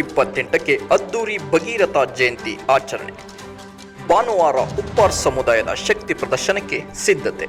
ಇಪ್ಪತ್ತೆಂಟಕ್ಕೆ ಅದ್ದೂರಿ ಭಗೀರಥ ಜಯಂತಿ ಆಚರಣೆ. ಭಾನುವಾರ ಉಪ್ಪಾರ್ ಸಮುದಾಯದ ಶಕ್ತಿ ಪ್ರದರ್ಶನಕ್ಕೆ ಸಿದ್ಧತೆ.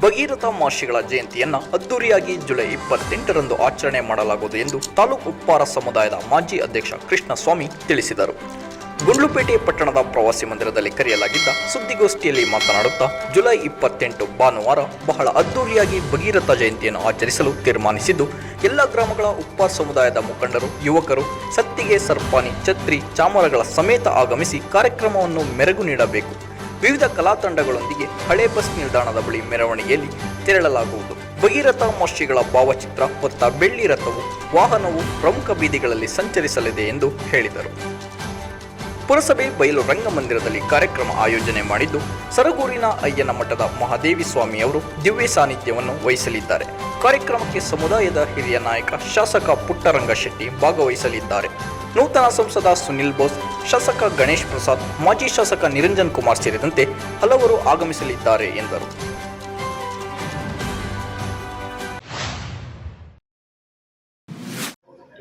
ಭಗೀರಥ ಮಹರ್ಷಿಗಳ ಜಯಂತಿಯನ್ನು ಅದ್ದೂರಿಯಾಗಿ ಜುಲೈ ಇಪ್ಪತ್ತೆಂಟರಂದು ಆಚರಣೆ ಮಾಡಲಾಗುವುದು ಎಂದು ತಾಲೂಕು ಉಪ್ಪಾರ ಸಮುದಾಯದ ಮಾಜಿ ಅಧ್ಯಕ್ಷ ಕೃಷ್ಣಸ್ವಾಮಿ ತಿಳಿಸಿದರು. ಗುಂಡ್ಲುಪೇಟೆ ಪಟ್ಟಣದ ಪ್ರವಾಸಿ ಮಂದಿರದಲ್ಲಿ ಕರೆಯಲಾಗಿದ್ದ ಸುದ್ದಿಗೋಷ್ಠಿಯಲ್ಲಿ ಮಾತನಾಡುತ್ತಾ, ಜುಲೈ ಇಪ್ಪತ್ತೆಂಟು ಭಾನುವಾರ ಬಹಳ ಅದ್ದೂರಿಯಾಗಿ ಭಗೀರಥ ಜಯಂತಿಯನ್ನು ಆಚರಿಸಲು ತೀರ್ಮಾನಿಸಿದ್ದು, ಎಲ್ಲ ಗ್ರಾಮಗಳ ಉಪ್ಪಾರ್ ಸಮುದಾಯದ ಮುಖಂಡರು, ಯುವಕರು, ಸತ್ತಿಗೆ ಸರ್ಪಾನಿ ಛತ್ರಿ, ಚಾಮರಗಳ ಸಮೇತ ಆಗಮಿಸಿ ಕಾರ್ಯಕ್ರಮವನ್ನು ಮೆರಗು ನೀಡಬೇಕು. ವಿವಿಧ ಕಲಾ ತಂಡಗಳೊಂದಿಗೆ ಹಳೆ ಬಸ್ ನಿಲ್ದಾಣದ ಬಳಿ ಮೆರವಣಿಗೆಯಲ್ಲಿ ತೆರಳಲಾಗುವುದು. ಭಗೀರಥ ಮಹರ್ಷಿಗಳ ಭಾವಚಿತ್ರ ಹೊತ್ತ ಬೆಳ್ಳಿ ರಥವು ವಾಹನವು ಪ್ರಮುಖ ಬೀದಿಗಳಲ್ಲಿ ಸಂಚರಿಸಲಿದೆ ಎಂದು ಹೇಳಿದರು. ಪುರಸಭೆ ಬಯಲು ರಂಗಮಂದಿರದಲ್ಲಿ ಕಾರ್ಯಕ್ರಮ ಆಯೋಜನೆ ಮಾಡಿದ್ದು ಸರಗೂರಿನ ಅಯ್ಯನ ಮಠದ ಮಹಾದೇವಿ ಸ್ವಾಮಿಯವರು ದಿವ್ಯ ಸಾನ್ನಿಧ್ಯವನ್ನು ವಹಿಸಲಿದ್ದಾರೆ. ಕಾರ್ಯಕ್ರಮಕ್ಕೆ ಸಮುದಾಯದ ಹಿರಿಯ ನಾಯಕ ಶಾಸಕ ಪುಟ್ಟರಂಗ ಶೆಟ್ಟಿ ಭಾಗವಹಿಸಲಿದ್ದಾರೆ. ನೂತನ ಸಂಸದ ಸುನಿಲ್ ಬೋಸ್, ಶಾಸಕ ಗಣೇಶ್ ಪ್ರಸಾದ್, ಮಾಜಿ ಶಾಸಕ ನಿರಂಜನ್ ಕುಮಾರ್ ಸೇರಿದಂತೆ ಹಲವರು ಆಗಮಿಸಲಿದ್ದಾರೆ ಎಂದರು.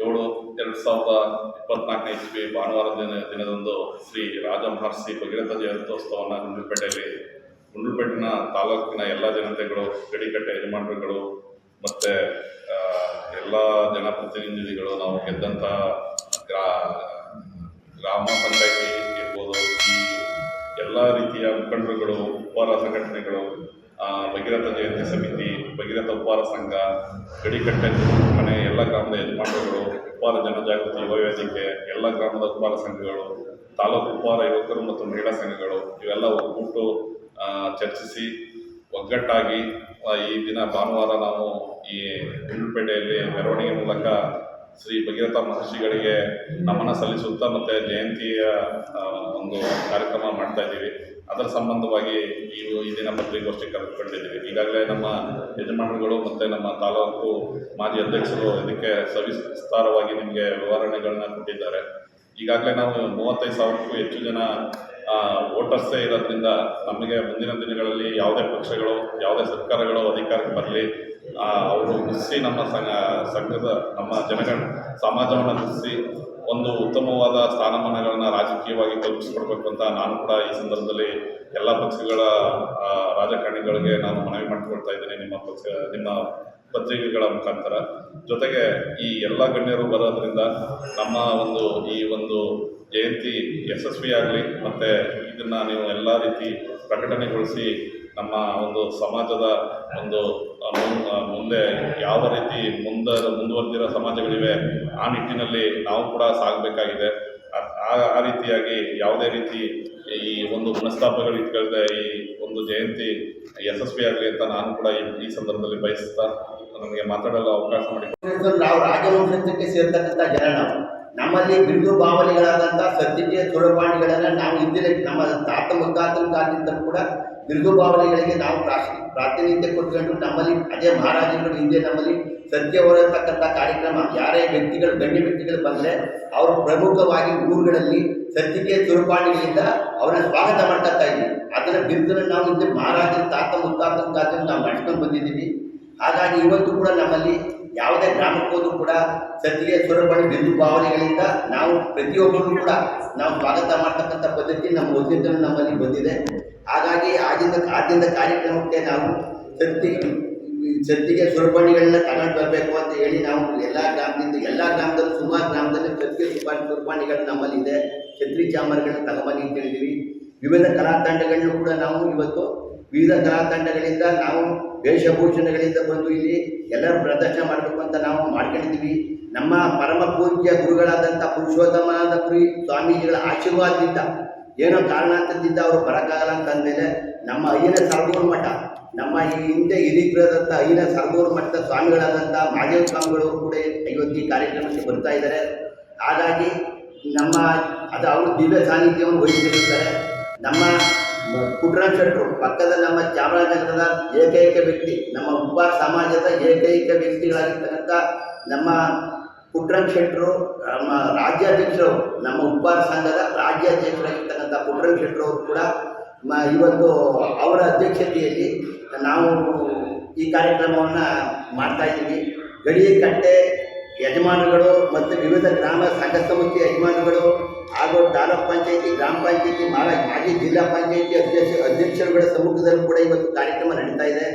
ಏಳು, ಎರಡು ಸಾವಿರದ ಇಪ್ಪತ್ನಾಲ್ಕನೇ ಇಸ್ವಿ ಭಾನುವಾರ ದಿನ, ದಿನದಂದು ಶ್ರೀ ರಾಜ ಮಹರ್ಷಿ ಭಗೀರಥ ಜಯಂತ್ಯೋತ್ಸವವನ್ನು ಗುಂಡ್ಲುಪೇಟೆಯಲ್ಲಿ, ಗುಂಡ್ಲುಪೇಟಿನ ತಾಲೂಕಿನ ಎಲ್ಲ ಜನತೆಗಳು, ಗಡಿಕಟ್ಟೆ ಯಜಮಾನರುಗಳು ಮತ್ತು ಎಲ್ಲ ಜನಪ್ರತಿನಿಧಿಗಳು ನಾವು ಗೆದ್ದಂತಹ ಗ್ರಾ, ಗ್ರಾಮ ಪಂಚಾಯಿತಿ ಇರ್ಬೋದು, ಈ ಎಲ್ಲ ರೀತಿಯ ಮುಖಂಡರುಗಳು ಉಪಹಾರ ಸಂಘಟನೆಗಳು ಭಗೀರಥ ಜಯಂತಿ ಸಮಿತಿ, ಭಗೀರಥ ಉಪಹಾರ ಸಂಘ ಗಡಿಕಟ್ಟೆ ಮನೆ ಎಲ್ಲ ಗ್ರಾಮದ ಯಜಮಾನರುಗಳು, ಉಪಹಾರ ಜನಜಾಗೃತಿ ಯುವ ವೇದಿಕೆ, ಎಲ್ಲ ಗ್ರಾಮದ ಉಪ್ಪಾರ ಸಂಘಗಳು, ತಾಲೂಕು ಉಪಹಾರ ಯುವಕರು ಮತ್ತು ಮಹಿಳಾ ಸಂಘಗಳು, ಇವೆಲ್ಲ ಒಗ್ಗೂಟು ಚರ್ಚಿಸಿ, ಒಗ್ಗಟ್ಟಾಗಿ ಈ ದಿನ ಭಾನುವಾರ ನಾವು ಈ ಗುಂಡ್ಲುಪೇಟೆಯಲ್ಲಿ ಮೆರವಣಿಗೆ ಮೂಲಕ ಶ್ರೀ ಭಗೀರಥ ಮಹರ್ಷಿಗಳಿಗೆ ನಮನ ಸಲ್ಲಿಸುತ್ತಾ ಮತ್ತು ಜಯಂತಿಯ ಒಂದು ಕಾರ್ಯಕ್ರಮ ಮಾಡ್ತಾ ಇದ್ದೀವಿ. ಅದರ ಸಂಬಂಧವಾಗಿ ಈ ಈ ದಿನ ಪತ್ರಿಕೋಷ್ಠಿ ಕರೆದುಕೊಂಡಿದ್ದೀವಿ. ಈಗಾಗಲೇ ನಮ್ಮ ಯಜಮಾನರುಗಳು ಮತ್ತು ನಮ್ಮ ತಾಲೂಕು ಮಾಜಿ ಅಧ್ಯಕ್ಷರು ಇದಕ್ಕೆ ಸವಿಸ್ತಾರವಾಗಿ ನಿಮಗೆ ವಿವರಣೆಗಳನ್ನ ಕೊಟ್ಟಿದ್ದಾರೆ. ಈಗಾಗಲೇ ನಾವು ಮೂವತ್ತೈದು ಸಾವಿರಕ್ಕೂ ಹೆಚ್ಚು ಜನ ವೋಟರ್ಸೇ ಇರೋದ್ರಿಂದ ನಮಗೆ ಮುಂದಿನ ದಿನಗಳಲ್ಲಿ ಯಾವುದೇ ಪಕ್ಷಗಳು, ಯಾವುದೇ ಸರ್ಕಾರಗಳು ಅಧಿಕಾರಕ್ಕೆ ಬರಲಿ ಅವರು ಗುರ್ಸಿ ನಮ್ಮ ಸಂಘ, ಸಂಘದ ನಮ್ಮ ಜನಗಳ ಸಮಾಜವನ್ನು ಗುರ್ಸಿ ಒಂದು ಉತ್ತಮವಾದ ಸ್ಥಾನಮಾನಗಳನ್ನು ರಾಜಕೀಯವಾಗಿ ಕಲ್ಪಿಸಿಕೊಡ್ಬೇಕು ಅಂತ ನಾನು ಕೂಡ ಈ ಸಂದರ್ಭದಲ್ಲಿ ಎಲ್ಲ ಪಕ್ಷಗಳ ರಾಜಕಾರಣಿಗಳಿಗೆ ನಾನು ಮನವಿ ಮಾಡಿಕೊಳ್ತಾ ಇದ್ದೀನಿ ನಿಮ್ಮ ಪಕ್ಷ, ನಿಮ್ಮ ಪತ್ರಿಕೆಗಳ ಮುಖಾಂತರ. ಜೊತೆಗೆ ಈ ಎಲ್ಲ ಗಣ್ಯರು ಬರೋದ್ರಿಂದ ನಮ್ಮ ಒಂದು, ಈ ಒಂದು ಜಯಂತಿ ಯಶಸ್ವಿಯಾಗಲಿ, ಮತ್ತು ಇದನ್ನು ನೀವು ಎಲ್ಲ ರೀತಿ ಪ್ರಕಟಣೆಗೊಳಿಸಿ ನಮ್ಮ ಒಂದು ಸಮಾಜದ ಒಂದು ಮುಂದೆ ಯಾವ ರೀತಿ ಮುಂದೆ ಮುಂದುವರೆದಿರೋ ಸಮಾಜಗಳಿವೆ, ಆ ನಿಟ್ಟಿನಲ್ಲಿ ನಾವು ಕೂಡ ಸಾಗಬೇಕಾಗಿದೆ. ಆ- ರೀತಿಯಾಗಿ ಯಾವುದೇ ರೀತಿ ಈ ಒಂದು ಮನಸ್ತಾಪಗಳು ಇಟ್ಕೊಳ್ದೆ ಈ ಒಂದು ಜಯಂತಿ ಯಶಸ್ವಿಯಾಗಲಿ ಅಂತ ನಾನು ಕೂಡ ಈ ಸಂದರ್ಭದಲ್ಲಿ ಬಯಸ್ತಾ ನಮಗೆ ಮಾತಾಡಲು ಅವಕಾಶ ಮಾಡಿ ನಾವು ರಾಜವಂಶಕ್ಕೆ ಸೇರ್ತಕ್ಕಂಥ ಜನ ನಾವು. ನಮ್ಮಲ್ಲಿ ಬಿಂದು ಬಾವಲಿಗಳಾದಂಥ ಸತ್ಯಕ್ಕೆ ಸುರಪಾಣಿಗಳನ್ನು ನಾವು ಹಿಂದಿನ ನಮ್ಮ ತಾತ ಮುತ್ತಾತನ ಕೂಡ ಬಿರುದು ಭಾವನೆಗಳಿಗೆ ನಾವು ಪ್ರಾಶ್, ಪ್ರಾತಿನಿಧ್ಯ ಕೊಟ್ಕೊಂಡು ನಮ್ಮಲ್ಲಿ ಅದೇ ಮಹಾರಾಜರುಗಳು ಹಿಂದೆ ನಮ್ಮಲ್ಲಿ ಸತ್ಯ ಹೊರತಕ್ಕಂಥ ಕಾರ್ಯಕ್ರಮ, ಯಾರೇ ವ್ಯಕ್ತಿಗಳು, ಗಣ್ಯ ವ್ಯಕ್ತಿಗಳು ಬಂದರೆ ಅವರು ಪ್ರಮುಖವಾಗಿ ಊರುಗಳಲ್ಲಿ ಸತ್ಯಕ್ಕೆ ದುರ್ಪಾಣಿಗಳಿಂದ ಅವರನ್ನ ಸ್ವಾಗತ ಮಾಡ್ಕೊತಾ ಇದ್ವಿ. ಅದರ ಬಿರುದನ್ನು ನಾವು ಹಿಂದೆ ಮಹಾರಾಜರ ತಾತ ಮುತ್ತಾತನ ತಾತನ ನಾವು ನಡ್ಸ್ಕೊಂಡು ಬಂದಿದ್ದೀವಿ. ಹಾಗಾಗಿ ಇವತ್ತು ಕೂಡ ನಮ್ಮಲ್ಲಿ ಯಾವುದೇ ಗ್ರಾಮಕ್ಕೆ ಹೋದ್ರೂ ಕೂಡ ಸತ್ಯ ಸ್ವರಪಣಿ ಬಿಂದು ಭಾವನೆಗಳಿಂದ ನಾವು ಪ್ರತಿಯೊಬ್ಬರು ಕೂಡ ನಾವು ಸ್ವಾಗತ ಮಾಡ್ತಕ್ಕಂಥ ಪದ್ಧತಿ ನಮ್ಮ ಒತ್ತಿದ್ದನ್ನು ನಮ್ಮಲ್ಲಿ ಬಂದಿದೆ. ಹಾಗಾಗಿ ಆಗಿಂದ ಆದ್ಯಂತ ಕಾರ್ಯಕ್ರಮಕ್ಕೆ ನಾವು ಸತ್ತಿ ಸತ್ತಿಗೆ ಸುರಪಾಣಿಗಳನ್ನ ತಗೊಂಡು ಬರಬೇಕು ಅಂತ ಹೇಳಿ ನಾವು ಎಲ್ಲ ಗ್ರಾಮದಿಂದ ಎಲ್ಲ ಗ್ರಾಮದಲ್ಲೂ ಸುಮಾರು ಗ್ರಾಮದಲ್ಲಿ ಸತ್ತಿಗೆ ಸುಪಾಣಿ ಸುರಪಾಣಿಗಳು ನಮ್ಮಲ್ಲಿ ಇದೆ. ಛತ್ರಿ ಚಾಮರಗಳನ್ನ ತಗೊಂಬನ್ನಿ ಅಂತ ಹೇಳಿದ್ದೀವಿ ವಿವಿಧ ಕಲಾ ತಂಡಗಳನ್ನು ಕೂಡ ನಾವು ಇವತ್ತು ವಿವಿಧ ಕಲಾ ತಂಡಗಳಿಂದ ನಾವು ವೇಷಭೂಷಣಗಳಿಂದ ಬಂದು ಇಲ್ಲಿ ಎಲ್ಲರೂ ಪ್ರದರ್ಶನ ಮಾಡಬೇಕು ಅಂತ ನಾವು ಮಾಡ್ಕೊಂಡಿದ್ದೀವಿ. ನಮ್ಮ ಪರಮ ಪೂಜ್ಯ ಗುರುಗಳಾದಂಥ ಪುರುಷೋತ್ತಮಾನಂದ ಪುರಿ ಸ್ವಾಮೀಜಿಗಳ ಆಶೀರ್ವಾದದಿಂದ ಏನೋ ಕಾರಣಾಂತರದಿಂದ ಅವರು ಬರೋಕ್ಕಾಗಲ್ಲ ಅಂತ ಅಂದಮೇಲೆ ನಮ್ಮ ಅಯ್ಯನ ಸರ್ಗೂರು ಮಠ, ನಮ್ಮ ಈ ಹಿಂದೆ ಹಿರೀಕರಾದಂಥ ಅಯ್ಯನ ಸರ್ಗೂರು ಮಠದ ಸ್ವಾಮಿಗಳಾದಂಥ ಮಹಾದೇವ ಸ್ವಾಮಿಗಳು ಕೂಡ ಇವತ್ತು ಕಾರ್ಯಕ್ರಮಕ್ಕೆ ಬರ್ತಾ ಇದ್ದಾರೆ. ಹಾಗಾಗಿ ನಮ್ಮ ಅದು ಅವರು ದಿವ್ಯ ಸಾನ್ನಿಧ್ಯವನ್ನು ವಹಿಸಿರುತ್ತಾರೆ. ನಮ್ಮ ಪುಟ್ರಾಜ್ ಪಕ್ಕದ ನಮ್ಮ ಚಾಮರಾಜನಗರದ ಏಕೈಕ ವ್ಯಕ್ತಿ, ನಮ್ಮ ಉಪ ಸಮಾಜದ ಏಕೈಕ ವ್ಯಕ್ತಿಗಳಾಗಿರ್ತಕ್ಕಂಥ ನಮ್ಮ ಪುಟ್ಟರಂಗ್ ಶೆಟ್ಟರು ನಮ್ಮ ರಾಜ್ಯಾಧ್ಯಕ್ಷರು, ನಮ್ಮ ಉಪ್ಪಾರ ಸಂಘದ ರಾಜ್ಯಾಧ್ಯಕ್ಷರಾಗಿರ್ತಕ್ಕಂಥ ಪುಟ್ರಂಗ್ ಶೆಟ್ಟರು ಅವರು ಕೂಡ ಇವತ್ತು ಅವರ ಅಧ್ಯಕ್ಷತೆಯಲ್ಲಿ ನಾವು ಈ ಕಾರ್ಯಕ್ರಮವನ್ನು ಮಾಡ್ತಾ ಇದ್ದೀವಿ. ಗಡಿಕಟ್ಟೆ ಯಜಮಾನರುಗಳು ಮತ್ತು ವಿವಿಧ ಗ್ರಾಮ ಸಂಘ ಸಂಸ್ಥೆ ಯಜಮಾನರುಗಳು ಹಾಗೂ ತಾಲೂಕ್ ಪಂಚಾಯಿತಿ, ಗ್ರಾಮ ಪಂಚಾಯಿತಿ ಮಾಜಿ ಜಿಲ್ಲಾ ಪಂಚಾಯಿತಿ ಅಧ್ಯಕ್ಷ, ಅಧ್ಯಕ್ಷರುಗಳ ಸಮ್ಮುಖದಲ್ಲೂ ಕೂಡ ಇವತ್ತು ಕಾರ್ಯಕ್ರಮ ನಡೀತಾ ಇದೆ.